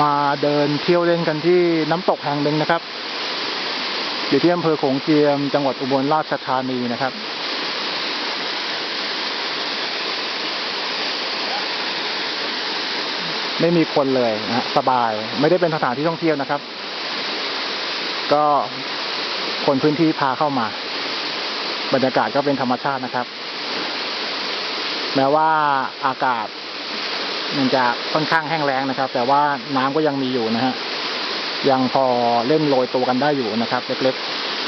มาเดินเที่ยวเล่นกันที่น้ำตกแห่งหนึ่งนะครับ อยู่ที่อำเภอโขงเจียม จังหวัดอุบลราชธานีนะครับไม่มีคนเลยนะฮะสบาย ไม่ได้เป็นสถานที่ท่องเที่ยวนะครับ ก็คนพื้นที่พาเข้ามา บรรยากาศก็เป็นธรรมชาตินะครับ แม้ว่าอากาศ มันจะค่อนข้างแห้งแล้งนะครับ แต่ว่าน้ำก็ยังมีอยู่นะฮะยังพอเล่นโรยตัวกันได้อยู่นะครับ เล็กๆ